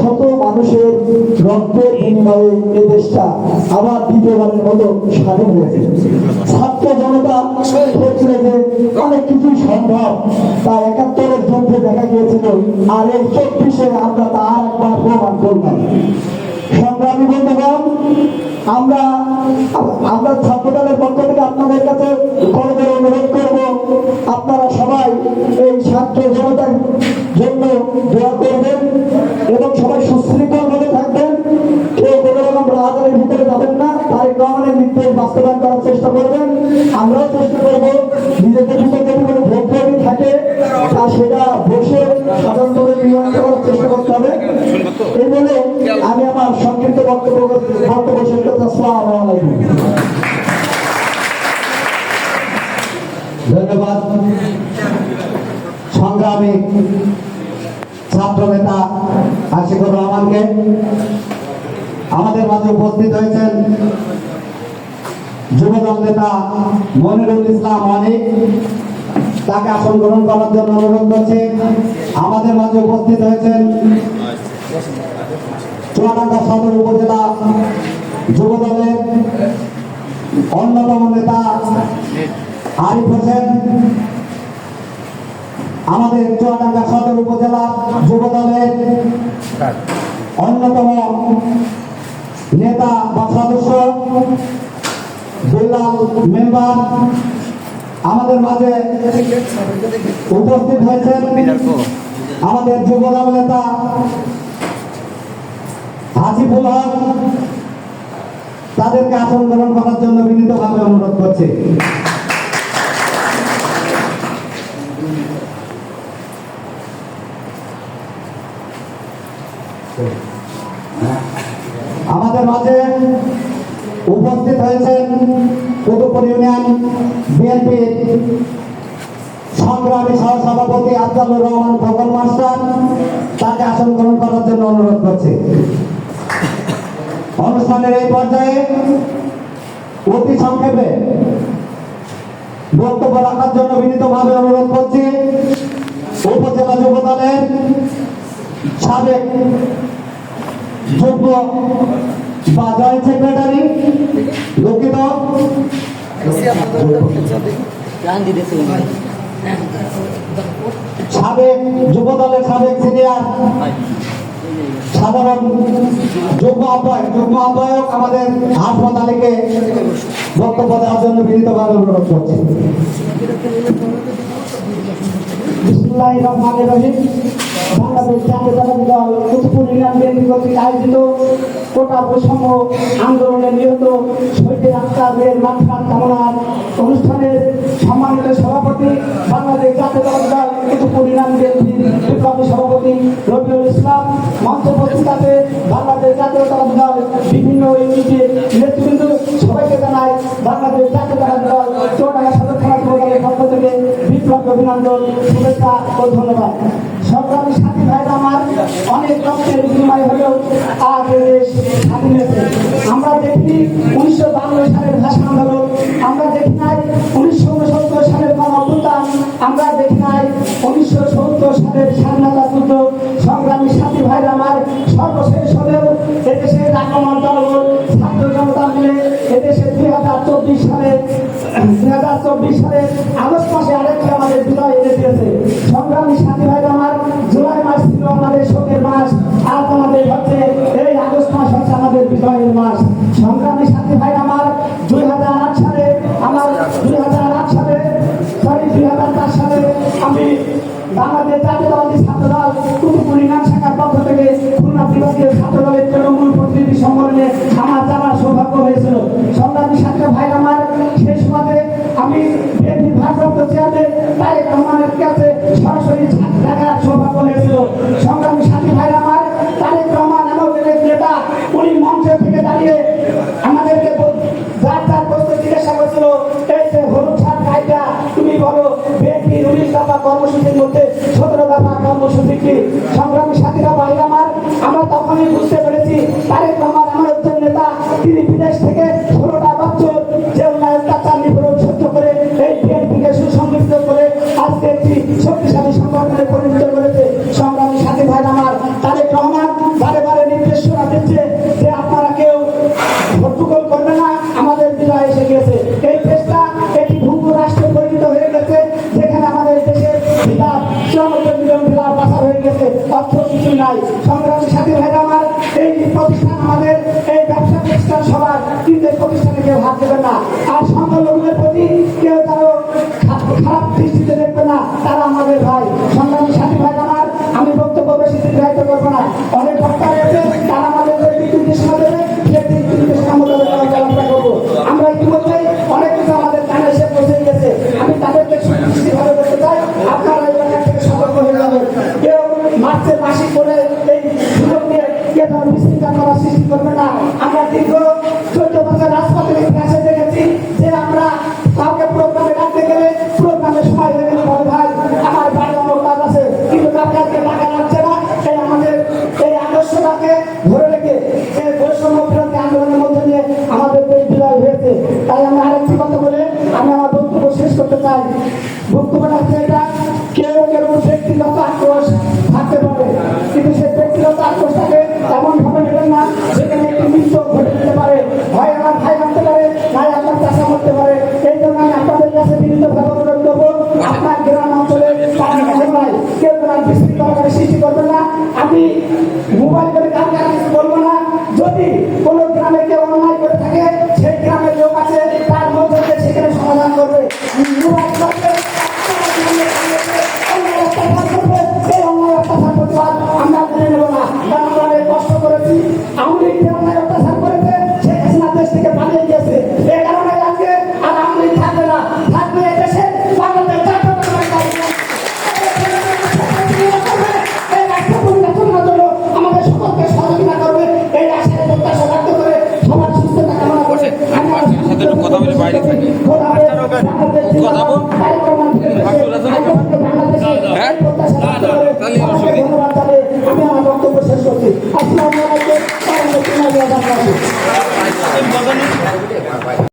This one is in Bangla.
শত মানুষের রক্তের বিনিময়ে এই দেশটা আবার দ্বিতীয়বারের মতো স্বাধীন হয়েছে ছাত্র জনতা বলছিল যে অনেক কিছুই সম্ভব। তা একাত্তরের যুদ্ধে দেখা গিয়েছিল, আর এই চব্বিশে আমরা তা আর একবার প্রমাণ করলাম সংগ্রামী বন্ধুগণ, আমরা আমরা ছাত্রদলের পক্ষ থেকে আপনাদের কাছে করে করে অনুরোধ করব, আপনারা সবাই এই ছাত্র জনতার জন্য দোয়া করবেন। রকম ভিতরে যাবেন না তারেক রহমানের নির্দেশ বাস্তবায়ন করার চেষ্টা করবেন। আমরাও চেষ্টা করব নিজেদের ভিতরে কোনো ভোট যদি থাকে, তা সেটা বসে সাধারণভাবে মীমাংসা করার চেষ্টা করতে হবে। এই বলে আমি আমার সংক্ষিপ্ত বক্তব্য বক্তব্য শেষ করতে আসসালামু ধন্যবাদ। সংগ্রামী ছাত্র নেতা আশিকুর রহমানকে। আমাদের মাঝে উপস্থিত হয়েছেন যুবদল নেতা মনিরুল ইসলাম অনেক তাকে আসন গ্রহণ করার জন্য অনুরোধ করছি। আমাদের মাঝে উপস্থিত হয়েছেন চুয়াডাঙ্গা সদর উপজেলা যুবদলের অন্যতম নেতা আরিফ হোসেন। আমাদের চুয়াডাঙ্গা সদর উপজেলা যুব দলের অন্যতম নেতা বা সদস্য বিল্লাল মেম্বার আমাদের মাঝে উপস্থিত হয়েছেন আমাদের যুব দল নেতা হাজিবুল হক। তাদেরকে আসন গ্রহণ করার জন্য বিনীতভাবে অনুরোধ করছি। আমাদের মাঝে উপস্থিত হয়েছেন কুতুবপুর ইউনিয়ন বিএনপির সংগ্রামী সহসভাপতি আফজালুর রহমান খোকন মাস্টার। তাকে আসন গ্রহণ করার জন্য অনুরোধ করছি। অনুষ্ঠানের এই পর্যায়ে অতি সংক্ষেপে বক্তব্য রাখার জন্য বিনীতভাবে অনুরোধ করছি। উপজেলা যুব দলের সাবেক যোগ্য বা জয়েন্ট সেক্রেটারি দুঃখিত সাবেক যুব দলের সাবেক সিনিয়র, সাধারণ যোগ্য আহ্বায়ক যোগ্য আহ্বায়ক আমাদের হাসপাতালিকে বক্তব্য দেওয়ার জন্য বিনীতভাবে অনুরোধ করছি। বিসমুল্লাহির রহমানির রহিম বাংলাদেশ জাতীয়তাবাদী আয়োজিত কোটা বৈষম্য আন্দোলনে নিহত আত্মাদের মাঠঘাট অনুষ্ঠানের সম্মানিত সভাপতি বাংলাদেশ জাতীয়তাবাদী দল ইউনিয়ন বিএনপি বিপ্লবী সভাপতি রবিউল ইসলাম মঞ্চ বাংলাদেশ জাতীয়তাবাদী দল বিভিন্ন ইউনিটের আমরা উনিশশো সালের ভাষা আন্দোলন। আমরা দেখি নাই উনিশশো ঊনসত্তর সালের গণ আমরা দেখি নাই উনিশশো সত্তর সালের স্বাধীনতা যুদ্ধ। সংগ্রামী সাথী ভাইরা আমার সর্বশেষ হলেও এদেশের রাগমান বাংলাদেশ জাতীয়তাবাদী ছাত্র দল কুতুবপুর ইনাম শাখার পক্ষ থেকে খুলনা বিভাগীয় ছাত্রদলের তৃণমূল প্রতিনিধি সম্মেলনে আমার জানার সৌভাগ্য হয়েছিল। কর্মসূচির মধ্যে সতেরো দফা কর্মসূচিটি সংগ্রামী সাথীরা ভাই আমার, আমরা তখনই বুঝতে পেরেছি, তারেক রহমান আমার একজন নেতা, তিনি বিদেশ থেকে ষোলোটা বছর জেল অত্যাচার নিপীড়ন সহ্য করে এই বিএনপিকে সুসংগঠিত করে আজকে একটি শক্তিশালী সংগঠনে নাই সংগ্রামী সাথী এই প্রতিষ্ঠান আমাদের, এই ব্যবসা প্রতিষ্ঠান সবার, কিন্তু এই প্রতিষ্ঠানে না। আর সংখ্যালঘুদের প্রতি কেউ কারও খারাপ দৃষ্টিতে দেখবে না। তারা আমাদের ভাই mental. Vos la বাইরে থাকে। কথা বল।